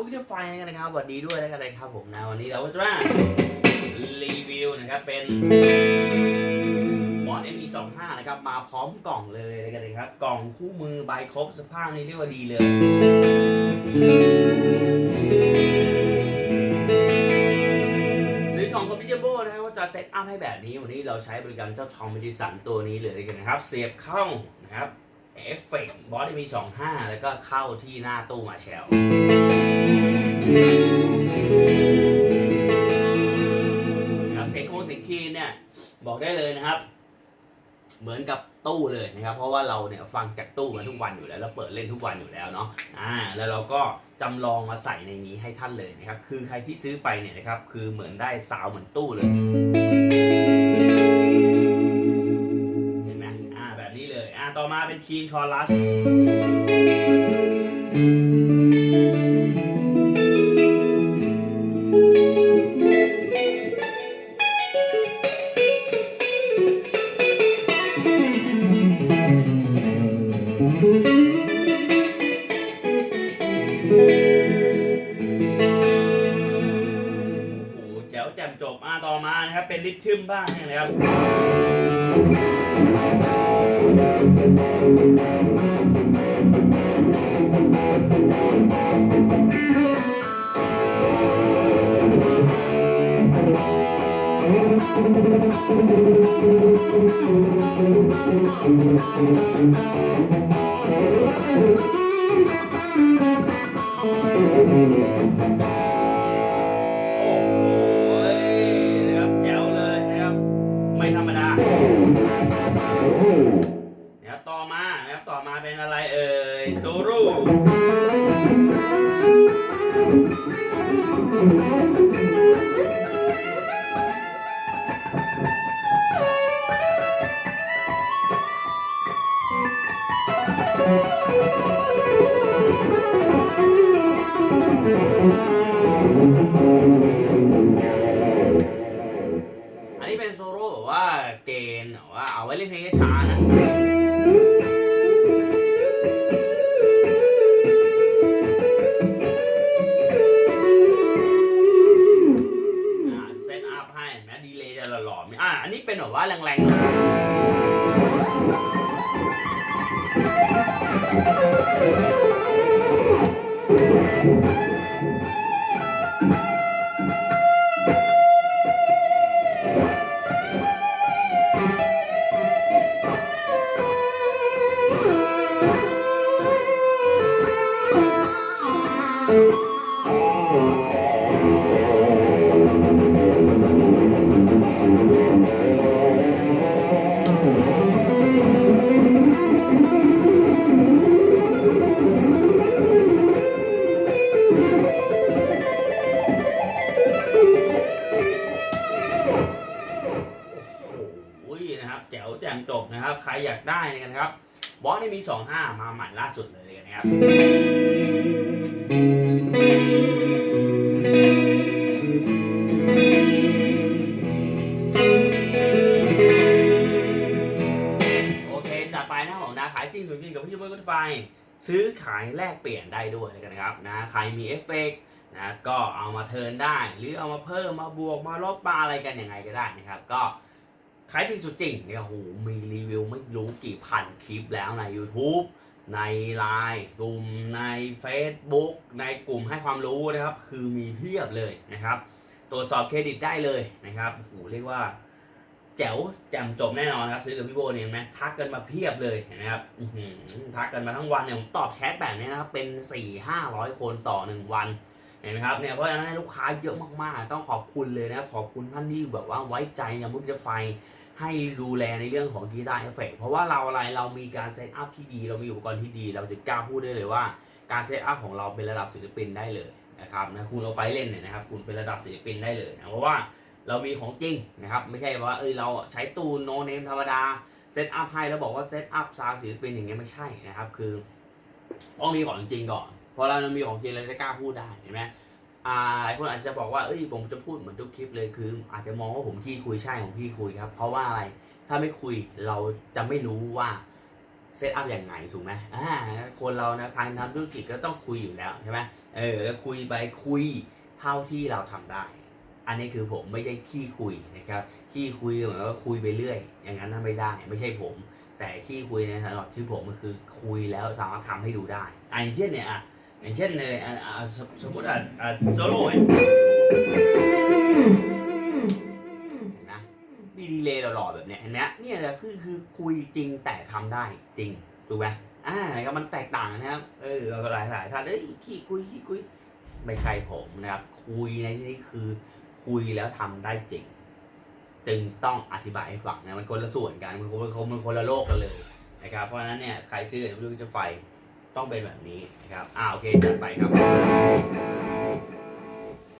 พวกจะไฟกันนะครับสวัสดีด้วยแล้วกันนะครับผมนะวันนี้เราจะมารีวิวนะครับเป็นมอส ME 2 5 นะครับมาพร้อมกล่องเลยกันนะครับ กล่องคู่มือใบครบสภาพนี้เรียกว่าดีเลยซื้อกล่องคอมพิวเตอร์โบนะครับก็จะเซตอัพให้แบบนี้วันนี้เราใช้บริการเจ้าทอมมิดิสันตัวนี้เลยกันนะครับ เสียบเข้านะครับ เอฟเฟกต์บอสมี25 แล้วก็เข้าที่หน้าตู้มาแชลนะครับเสียงโค้งเสียงคีย์เนี่ย บอกได้เลยนะครับ เหมือนกับตู้เลยนะครับ เพราะว่าเราเนี่ยฟังจากตู้มาทุกวันอยู่แล้วแล้วเปิดเล่นทุกวันอยู่แล้วเนาะอ่าแล้วเราก็จำลองมาใส่ในนี้ให้ท่านเลยนะครับ คือใครที่ซื้อไปเนี่ยนะครับ คือเหมือนได้ซาวเหมือนตู้เลย ต่อมาเป็นคีนคอรัส โอ้โหแจ๋วแจ่มจบอ่าต่อมานะครับ เป็นลิทึมบ้างนะครับ โนะครับต่อมานะครับต่อมาเป็นอะไรเอ่ยซูรุอันนี้เป็นโซโล่แบบว่าเกณฑ์แบบว่าเอาไว้เล่นเพลงช้านะ แบบว่าแรงๆ ใครอยากได้นะครับบอสนี่มี 25 มาใหม่ล่าสุดเลยนะครับโอเคจัดไปนะครับผมนะขายจริงสุดจริงกับพี่เบิร์ดไฟซื้อขายแลกเปลี่ยนได้ด้วยกันนะครับนะใครมีเอฟเฟกต์นะก็เอามาเทิร์นได้ หรือเอามาเพิ่มมาบวกมาลบมาอะไรกันยังไงก็ได้นะครับ ก็ ขายจริงสุดจริงเนี่ยโหมีรีวิวไม่รู้กี่พันคลิปแล้วใน YouTube ในไลน์กลุ่มใน Facebook ในกลุ่มให้ความรู้นะครับ คือมีเพียบเลยนะครับ ตรวจสอบเครดิตได้เลยนะครับโหเรียกว่าแจ๋วแจ่มจบแน่นอนครับซื้อกับพี่โบเนี่ยเห็นไหมทักกันมาเพียบเลยเห็นไหมครับทักกันมาทั้งวันเนี่ยผมตอบแชทแบบนี้นะครับเป็น4ี่ห้าร้อยคนต่อหนึ่งวันเห็นไหมครับเนี่ยเพราะฉะนั้นลูกค้าเยอะมากๆ ต้องขอบคุณเลยนะครับขอบคุณท่านที่แบบว่าไว้ใจอย่างมุกจะไฟ ให้ดูแลในเรื่องของกีตาร์เอฟเฟกเพราะว่าเราอะไรเรามีการเซตอัพที่ดี เรามีอุปกรณ์ที่ดี เราจะกล้าพูดได้เลยว่า การเซตอัพของเราเป็นระดับศิลปินได้เลยนะครับนะคุณเอาไปเล่นเนี่ยนะครับ คุณเป็นระดับศิลปินได้เลยนะเพราะว่าเรามีของจริงนะครับ ไม่ใช่ว่าเอ้ยเราใช้ตูนโนเนมธรรมดาเซตอัพให้แล้วบอกว่าเซตอัพซาวศิลปินอย่างเงี้ยไม่ใช่นะครับ คือต้องมีของจริงก่อนพอเรามีของจริงเราจะกล้าพูดได้เห็นไหม อ่าหลายคนอาจจะบอกว่าเอ้ยผมจะพูดเหมือนทุกคลิปเลยคือ อาจจะมองว่าผมขี้คุยใช่ของพี่คุยครับ เพราะว่าอะไรถ้าไม่คุยเราจะไม่รู้ว่าเซตอัพอยังไงถูกไหมอ่าคนเรานะทางทำธุรกิจก็ต้องคุยอยู่แล้วใช่ไหมเออแล้วคุยไปคุยเท่าที่เราทำได้ อันนี้คือผมไม่ใช่ขี้คุยนะครับขี้คุยเหมือนว่าคุยไปเรื่อย อย่างนั้นไม่ได้ไม่ใช่ผม แต่ขี้คุยในสำหรับที่ผมก็คือคุยแล้วสามารถทำให้ดูได้อะอเช่นเนี่ยอะ อย่างเช่นเลยอะอะสมสมมติอะอะโซโล่เนี่ยเห็นไหมมีดีเลย์หล่อๆแบบเนี้ยเห็นไหมเนี่ยแหละคือคือคุยจริงแต่ทำได้จริงถูกไหมอ่านะครับมันแตกต่างนะครับเออหลายหลายๆท่านเอ้ยขี้คุยขี้คุยไม่ใช่ผมนะครับคุยในที่นี้คือคุยแล้วทำได้จริง จึงต้องอธิบายให้ฟังนะมันคนละส่วนกันมันคนมันมันคนละโลกกันเลยนะครับเพราะฉะนั้นเนี่ยใครซื้อเรื่องจะไฟ ต้องเป็นแบบนี้นะครับอ่าโอเคจัดไปครับ